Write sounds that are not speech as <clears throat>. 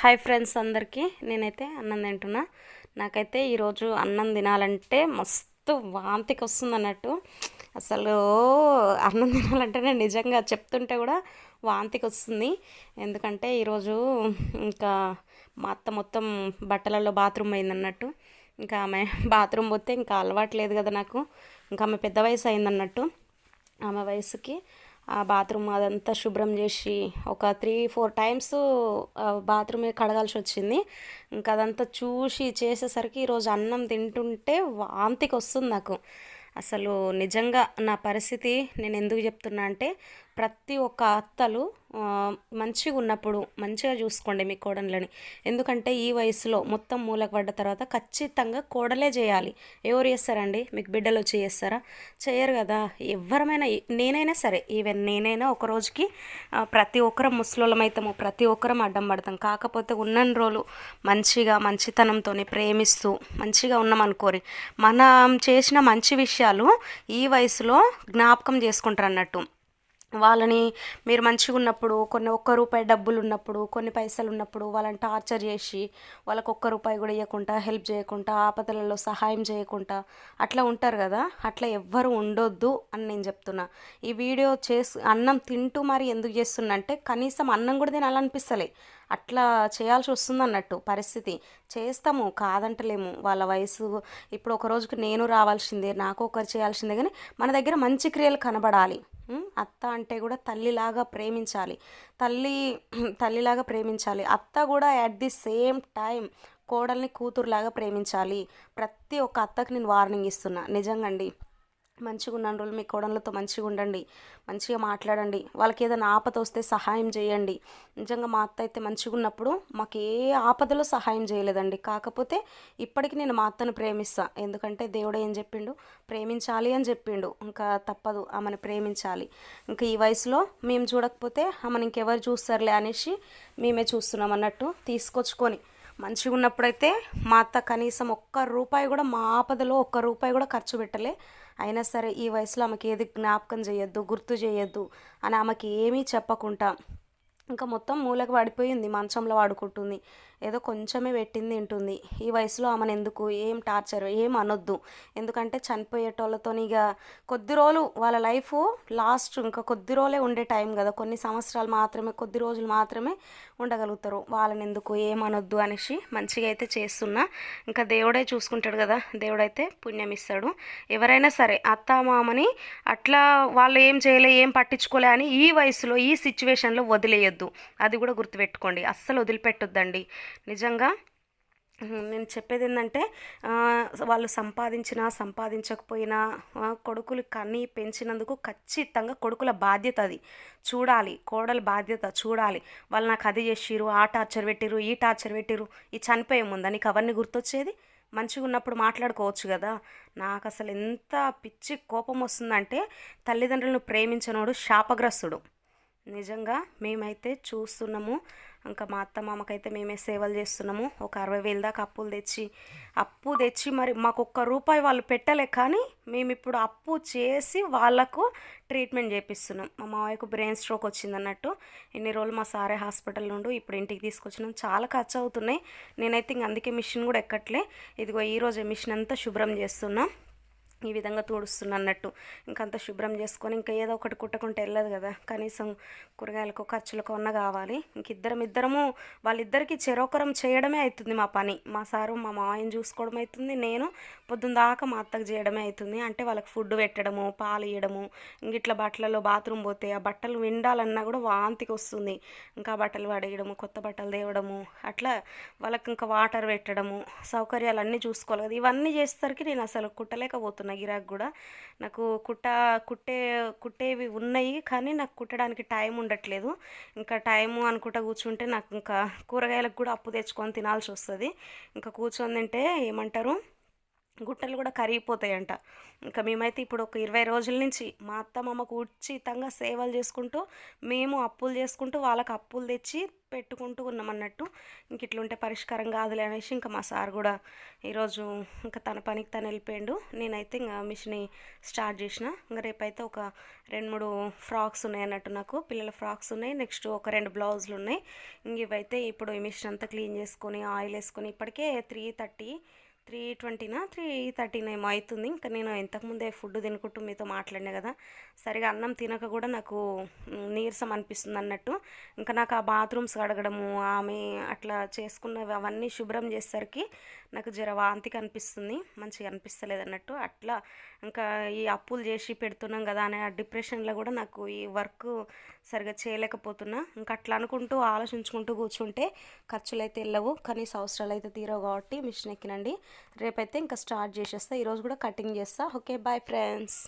Hi friends అందరికీ. నేనైతే అన్నం తింటున్నా. నాకైతే ఈరోజు అన్నం తినాలంటే మస్తు వాంతికి వస్తుంది అన్నట్టు అసలు అన్నం తినాలంటే నేను నిజంగా చెప్తుంటే కూడా వాంతికి వస్తుంది. ఎందుకంటే ఈరోజు ఇంకా మా అత్త మొత్తం బట్టలలో బాత్రూమ్ అయింది అన్నట్టు ఇంకా ఆమె బాత్రూమ్ పోతే ఇంకా అలవాటు లేదు కదా నాకు. ఇంకా ఆమె పెద్ద వయసు అయిందన్నట్టు. ఆమె వయసుకి బాత్రూమ్ అదంతా శుభ్రం చేసి ఒక త్రీ ఫోర్ టైమ్స్ బాత్రూమే కడగాల్సి వచ్చింది. ఇంకా అదంతా చూసి చేసేసరికి ఈరోజు అన్నం తింటుంటే వాంతికి వస్తుంది నాకు. అసలు నిజంగా నా పరిస్థితి నేను ఎందుకు చెప్తున్నా అంటే ప్రతి ఒక్క అత్తలు మంచిగా ఉన్నప్పుడు మంచిగా చూసుకోండి మీ కోడళ్ళని. ఎందుకంటే ఈ వయసులో మొత్తం మూలకు పడ్డ తర్వాత ఖచ్చితంగా కోడలే చేయాలి. ఎవరు చేస్తారండి? మీకు బిడ్డలు వచ్చి చేస్తారా? చేయరు కదా. ఎవరమైనా నేనైనా సరే ఈవెన్ నేనైనా ఒక రోజుకి ప్రతి ఒక్కరం ముసలోళ్ళం అవుతాము ప్రతి ఒక్కరం అడ్డం పడతాం. కాకపోతే ఉన్నన్ని రోజులు మంచిగా మంచితనంతో ప్రేమిస్తూ మంచిగా ఉన్నాం అనుకోరి. మనం చేసిన మంచి విషయాలు ఈ వయసులో జ్ఞాపకం చేసుకుంటారు అన్నట్టు వాళ్ళని మీరు మంచిగా ఉన్నప్పుడు కొన్ని ఒక్క రూపాయి డబ్బులు ఉన్నప్పుడు కొన్ని పైసలు ఉన్నప్పుడు వాళ్ళని టార్చర్ చేసి వాళ్ళకి ఒక్క రూపాయి కూడా ఇవ్వకుండా హెల్ప్ చేయకుండా ఆపదలలో సహాయం చేయకుండా అట్లా ఉంటారు కదా? అట్లా ఎవ్వరు ఉండొద్దు అని నేను చెప్తున్నా. ఈ వీడియో చేసి అన్నం తింటూ మరి ఎందుకు చేస్తున్నంటే కనీసం అన్నం కూడా తినాలనిపిస్తలే. అట్లా చేయాల్సి వస్తుంది అన్నట్టు పరిస్థితి. చేస్తాము కాదంటలేము. వాళ్ళ వయసు ఇప్పుడు ఒక రోజుకి నేను రావాల్సిందే నాకు ఒకరు చేయాల్సిందే కానీ మన దగ్గర మంచి క్రియలు కనబడాలి. అత్త అంటే కూడా తల్లిలాగా ప్రేమించాలి. తల్లి <clears throat> తల్లిలాగా ప్రేమించాలి. అత్త కూడా అట్ ది సేమ్ టైం కోడల్ని కూతురులాగా ప్రేమించాలి. ప్రతి ఒక్క అత్తకి నేను వార్నింగ్ ఇస్తున్నా. నిజంగా అండి మంచిగా ఉన్నాను రోజులు మీ కోడళ్ళతో మంచిగా ఉండండి మంచిగా మాట్లాడండి. వాళ్ళకి ఏదైనా ఆపద వస్తే సహాయం చేయండి. నిజంగా మా అత్త అయితే మంచిగా ఉన్నప్పుడు మాకు ఏ ఆపదలో సహాయం చేయలేదండి. కాకపోతే ఇప్పటికి నేను మా అత్తను ప్రేమిస్తా. ఎందుకంటే దేవుడు ఏం చెప్పిండు? ప్రేమించాలి అని చెప్పిండు. ఇంకా తప్పదు ఆమెను ప్రేమించాలి. ఇంకా ఈ వయసులో మేము చూడకపోతే ఆమెను ఇంకెవరు చూస్తారులే అనేసి మేమే చూస్తున్నాం అన్నట్టు తీసుకొచ్చుకొని. మంచిగా ఉన్నప్పుడైతే మా అత్త కనీసం ఒక్క రూపాయి కూడా మా ఆపదలో ఒక్క రూపాయి కూడా ఖర్చు పెట్టలే. అయినా సరే ఈ వయసులో ఆమెకి ఏది జ్ఞాపకం చేయొద్దు గుర్తు చేయొద్దు అని ఆమెకి ఏమీ చెప్పకుండా ఇంకా మొత్తం మూలకు పడిపోయింది మంచంలో వాడుకుంటుంది ఏదో కొంచెమే పెట్టింది తింటుంది. ఈ వయసులో ఆమెను ఎందుకు? ఏం టార్చర్? ఏం అనొద్దు. ఎందుకంటే చనిపోయేటోళ్ళతో ఇక కొద్ది రోజులు వాళ్ళ లైఫ్ లాస్ట్ ఇంకా కొద్ది రోజులే ఉండే టైం కదా. కొన్ని సంవత్సరాలు మాత్రమే కొద్ది రోజులు మాత్రమే ఉండగలుగుతారు. వాళ్ళని ఎందుకు? ఏమనొద్దు అనేసి మంచిగా అయితే చేస్తున్నా. ఇంకా దేవుడే చూసుకుంటాడు కదా. దేవుడైతే పుణ్యం ఇస్తాడు. ఎవరైనా సరే అత్త మామని అట్లా వాళ్ళు ఏం చేయలే ఏం పట్టించుకోలే అని ఈ వయసులో ఈ సిచ్యువేషన్లో వదిలేయద్దు. అది కూడా గుర్తుపెట్టుకోండి. అస్సలు వదిలిపెట్టొద్దండి. నిజంగా నేను చెప్పేది ఏంటంటే వాళ్ళు సంపాదించినా సంపాదించకపోయినా కొడుకులు కని పెంచినందుకు ఖచ్చితంగా కొడుకుల బాధ్యత అది. చూడాలి. కోడల బాధ్యత చూడాలి. వాళ్ళు నాకు అది చేసిరు ఆ టార్చర్ పెట్టిరు ఈ టార్చర్ పెట్టిరు ఈ చనిపోయే ముందా? నీకు అవన్నీ గుర్తొచ్చేది? మంచిగా ఉన్నప్పుడు మాట్లాడుకోవచ్చు కదా. నాకు అసలు ఎంత పిచ్చి కోపం వస్తుందంటే తల్లిదండ్రులను ప్రేమించినోడు శాపగ్రస్తుడు. నిజంగా మేమైతే చూస్తున్నాము. ఇంకా మా అత్త మామకైతే మేమే సేవలు చేస్తున్నాము. ఒక అరవై వేలు దాకా అప్పులు తెచ్చి అప్పు తెచ్చి మరి మాకు ఒక్క రూపాయి వాళ్ళు పెట్టలే కానీ మేము ఇప్పుడు అప్పు చేసి వాళ్ళకు ట్రీట్మెంట్ చేపిస్తున్నాం. మా మావయ్యకు బ్రెయిన్ స్ట్రోక్ వచ్చింది అన్నట్టు. ఇన్ని రోజులు మా సారే హాస్పిటల్ నుండి ఇప్పుడు ఇంటికి తీసుకొచ్చినాం. చాలా ఖర్చు అవుతున్నాయి. నేనైతే ఇంక అందుకే మిషన్ కూడా ఎక్కట్లే. ఇదిగో ఈరోజు మిషన్ అంతా శుభ్రం చేస్తున్నాం. ఈ విధంగా తుడుస్తున్నా అన్నట్టు ఇంకంత శుభ్రం చేసుకొని ఇంకా ఏదో ఒకటి కుట్టకుంటే వెళ్ళదు కదా. కనీసం కూరగాయలకు ఖర్చులకు అన్న కావాలి. ఇంక ఇద్దరం ఇద్దరము వాళ్ళిద్దరికి చెరొకరం చేయడమే అవుతుంది మా పని. మా సారు మా మామయ్యని చూసుకోవడం అవుతుంది నేను పొద్దున్న దాకా మా అత్తకు చేయడమే అవుతుంది అంటే వాళ్ళకి ఫుడ్ పెట్టడము పాలు ఇవ్వడము ఇంక ఇట్లా బట్టలలో బాత్రూమ్ పోతే ఆ బట్టలు విండాలన్నా కూడా వాంతికి వస్తుంది. ఇంకా బట్టలు పడేయడము కొత్త బట్టలు తేవడము అట్లా వాళ్ళకి ఇంకా వాటర్ పెట్టడము సౌకర్యాలు అన్నీ చూసుకోవాలి కదా. ఇవన్నీ చేసేసరికి నేను అసలు కుట్టలేకపోతున్నా గిరాక్ కూడా నాకు కుట్ట కుట్టే కుట్టేవి ఉన్నాయి కానీ నాకు కుట్టడానికి టైం ఉండట్లేదు. ఇంకా టైము అనుకుంటా కూర్చుంటే నాకు ఇంకా కూరగాయలకు కూడా అప్పు తెచ్చుకొని తినాల్సి వస్తుంది. ఇంకా కూర్చొని తింటే ఏమంటారు? గుట్టలు కూడా కరిగిపోతాయంట. ఇంకా మేమైతే ఇప్పుడు ఒక ఇరవై రోజుల నుంచి మా అత్త మామకు ఉచితంగా సేవలు చేసుకుంటూ మేము అప్పులు చేసుకుంటూ వాళ్ళకి అప్పులు తెచ్చి పెట్టుకుంటూ ఉన్నాం అన్నట్టు. ఇంక ఇట్లుంటే పరిష్కారం కాదులే అనేసి ఇంకా మా సార్ కూడా ఈరోజు ఇంకా తన పనికి తను వెళ్ళిపోయాడు. నేనైతే ఇంకా మిషన్ స్టార్ట్ చేసిన. ఇంకా రేపైతే ఒక రెండు మూడు ఫ్రాక్స్ ఉన్నాయి అన్నట్టు నాకు. పిల్లల ఫ్రాక్స్ ఉన్నాయి నెక్స్ట్ ఒక రెండు బ్లౌజులు ఉన్నాయి. ఇంక ఇవైతే ఇప్పుడు ఈ మిషన్ అంతా క్లీన్ చేసుకొని ఆయిల్ వేసుకొని ఇప్పటికే త్రీ థర్టీ త్రీ ట్వంటీనా? త్రీ థర్టీన్ ఏమో అవుతుంది ఇంకా నేను ఇంతకుముందే ఫుడ్ తినుకుంటూ మీతో మాట్లాడినా కదా. సరిగా అన్నం తినక కూడా నాకు నీరసం అనిపిస్తుంది అన్నట్టు. ఇంకా నాకు ఆ బాత్రూమ్స్ కడగడము ఆమె అట్లా చేసుకున్నవి అవన్నీ శుభ్రం చేసేసరికి నాకు జర వాంతికి అనిపిస్తుంది. మంచిగా అనిపిస్తలేదు అన్నట్టు. అట్లా ఇంకా ఈ అప్పులు చేసి పెడుతున్నాం కదా అనే ఆ డిప్రెషన్లో కూడా నాకు ఈ వర్క్ సరిగా చేయలేకపోతున్నా. ఇంకా అట్లా అనుకుంటూ ఆలోచించుకుంటూ కూర్చుంటే ఖర్చులు అయితే వెళ్ళవు కనీస అవసరాలు అయితే తీరవు కాబట్టి మిషన్ ఎక్కినండి. రేపైతే ఇంకా స్టార్ట్ చేసేస్తా. ఈరోజు కూడా కటింగ్ చేస్తా. Okay bye friends.